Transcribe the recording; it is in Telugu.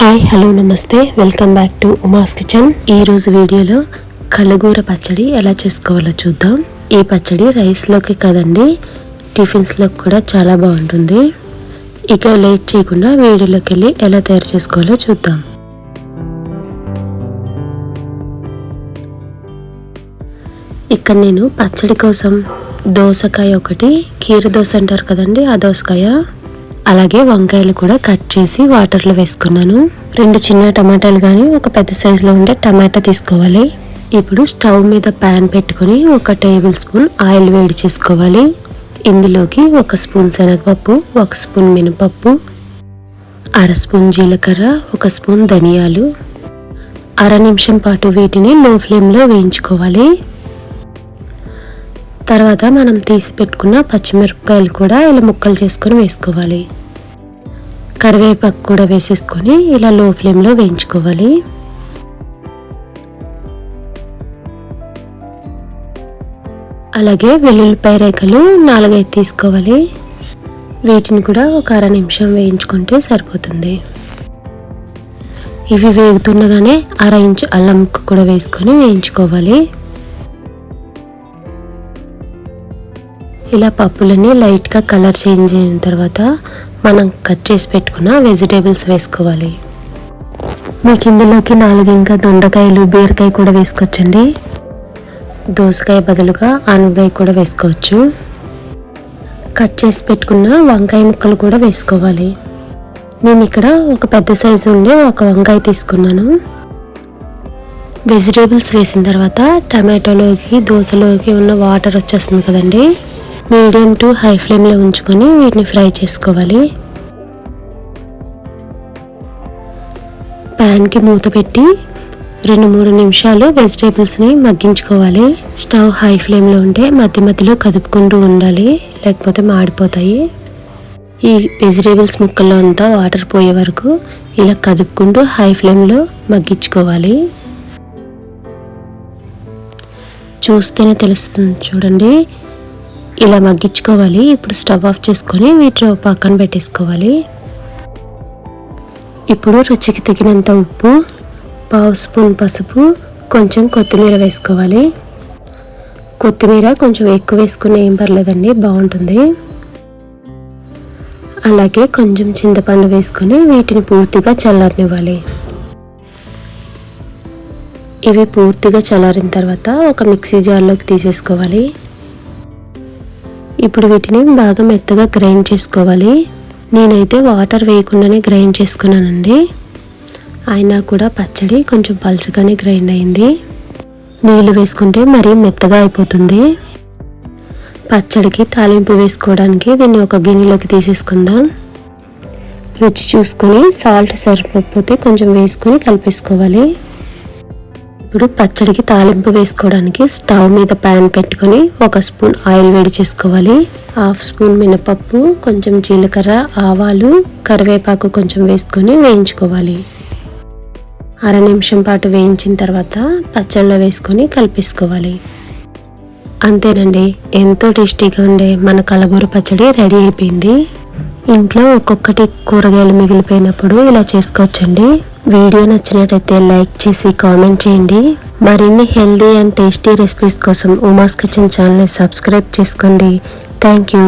Hi hello namaste. Welcome back to Uma's kitchen ఈ రోజు వీడియోలో కలుగూర పచ్చడి ఎలా చేసుకోవాలో చూద్దాం. ఈ పచ్చడి రైస్లోకి కదండి టిఫిన్స్లోకి కూడా చాలా బాగుంటుంది. ఇక లేట్ చేయకుండా వీడియోలోకి వెళ్ళి ఎలా తయారు చేసుకోవాలో చూద్దాం. ఇక్కడ నేను పచ్చడి కోసం దోసకాయ ఒకటి కీర దోశ అంటారు కదండి ఆ దోసకాయ. అలాగే వంకాయలు కూడా కట్ చేసి వాటర్లో వేసుకున్నాను. రెండు చిన్న టమాటాలు కానీ ఒక పెద్ద సైజులో ఉండే టమాటా తీసుకోవాలి. ఇప్పుడు స్టవ్ మీద ప్యాన్ పెట్టుకొని ఒక టేబుల్ స్పూన్ ఆయిల్ వేడి చేసుకోవాలి. ఇందులోకి ఒక స్పూన్ శనగపప్పు ఒక స్పూన్ మినపప్పు అర స్పూన్ జీలకర్ర ఒక స్పూన్ ధనియాలు. అర నిమిషం పాటు వీటిని లో ఫ్లేమ్లో వేయించుకోవాలి. తర్వాత మనం తీసి పెట్టుకున్న పచ్చిమిరపకాయలు కూడా ఇలా ముక్కలు చేసుకొని వేసుకోవాలి. కరివేపాకు కూడా వేసేసుకొని ఇలా లో ఫ్లేమ్లో వేయించుకోవాలి. అలాగే వెల్లుల్లిపాయ రేఖలు నాలుగైదు తీసుకోవాలి. వీటిని కూడా ఒక అర నిమిషం వేయించుకుంటే సరిపోతుంది. ఇవి వేగుతుండగానే అర ఇంచు అల్లం ముక్క కూడా వేసుకొని వేయించుకోవాలి. ఇలా పప్పులని లైట్గా కలర్ చేంజ్ అయిన తర్వాత మనం కట్ చేసి పెట్టుకున్న వెజిటేబుల్స్ వేసుకోవాలి. మీకు ఇందులోకి నాలుగు ఇంకా దొండకాయలు బీరకాయ కూడా వేసుకోవచ్చండి. దోసకాయ బదులుగా ఆనగాయ కూడా వేసుకోవచ్చు. కట్ చేసి పెట్టుకున్న వంకాయ ముక్కలు కూడా వేసుకోవాలి. నేను ఇక్కడ ఒక పెద్ద సైజు ఉండే ఒక వంకాయ తీసుకున్నాను. వెజిటేబుల్స్ వేసిన తర్వాత టమాటోలోకి దోశలోకి ఉన్న వాటర్ వచ్చేస్తుంది కదండి. మీడియం టు హై ఫ్లేమ్లో ఉంచుకొని వీటిని ఫ్రై చేసుకోవాలి. ప్యాన్కి మూత పెట్టి రెండు మూడు నిమిషాలు వెజిటేబుల్స్ని మగ్గించుకోవాలి. స్టవ్ హై ఫ్లేమ్లో ఉంటే మధ్య మధ్యలో కదుపుకుంటూ ఉండాలి లేకపోతే మాడిపోతాయి. ఈ వెజిటేబుల్స్ ముక్కల్లో అంతా వాటర్ పోయే వరకు ఇలా కదుపుకుంటూ హై ఫ్లేమ్లో మగ్గించుకోవాలి. చూస్తేనే తెలుస్తుంది చూడండి ఇలా మగ్గించుకోవాలి. ఇప్పుడు స్టవ్ ఆఫ్ చేసుకొని వీటిలో పక్కన పెట్టేసుకోవాలి. ఇప్పుడు రుచికి తగినంత ఉప్పు పావు స్పూన్ పసుపు కొంచెం కొత్తిమీర వేసుకోవాలి. కొత్తిమీర కొంచెం ఎక్కువ వేసుకునే ఏం పర్లేదండి బాగుంటుంది. అలాగే కొంచెం చింతపండు వేసుకొని వీటిని పూర్తిగా చల్లారనివ్వాలి. ఇవి పూర్తిగా చల్లారిన తర్వాత ఒక మిక్సీ జార్లోకి తీసేసుకోవాలి. ఇప్పుడు వీటిని బాగా మెత్తగా గ్రైండ్ చేసుకోవాలి. నేనైతే వాటర్ వేయకుండానే గ్రైండ్ చేసుకున్నానండి. అయినా కూడా పచ్చడి కొంచెం పలుచగానే గ్రైండ్ అయింది. నీళ్ళు వేసుకుంటే మరీ మెత్తగా అయిపోతుంది. పచ్చడికి తాలింపు వేసుకోవడానికి దీన్ని ఒక గిన్నెలోకి తీసేసుకుందాం. రుచి చూసుకొని సాల్ట్ సరిపోతే కొంచెం వేసుకొని కలిపేసుకోవాలి. ఇప్పుడు పచ్చడికి తాలింపు వేసుకోవడానికి స్టవ్ మీద ప్యాన్ పెట్టుకొని ఒక స్పూన్ ఆయిల్ వేడి చేసుకోవాలి. హాఫ్ స్పూన్ మినపప్పు కొంచెం జీలకర్ర ఆవాలు కరివేపాకు కొంచెం వేసుకొని వేయించుకోవాలి. అర నిమిషం పాటు వేయించిన తర్వాత పచ్చళ్ళలో వేసుకొని కలిపేసుకోవాలి. అంతేనండి ఎంతో టేస్టీగా ఉండే మన కలగూర పచ్చడి రెడీ అయిపోయింది. ఇంట్లో ఒక్కొక్కటి కూరగాయలు మిగిలిపోయినప్పుడు ఇలా చేసుకోవచ్చండి. వీడియో నచ్చినట్టయితే లైక్ చేసి కామెంట్ చేయండి. మరిన్ని హెల్దీ అండ్ టేస్టీ రెసిపీస్ కోసం ఉమాస్ కిచెన్ ఛానల్ని సబ్స్క్రైబ్ చేసుకోండి. Thank you.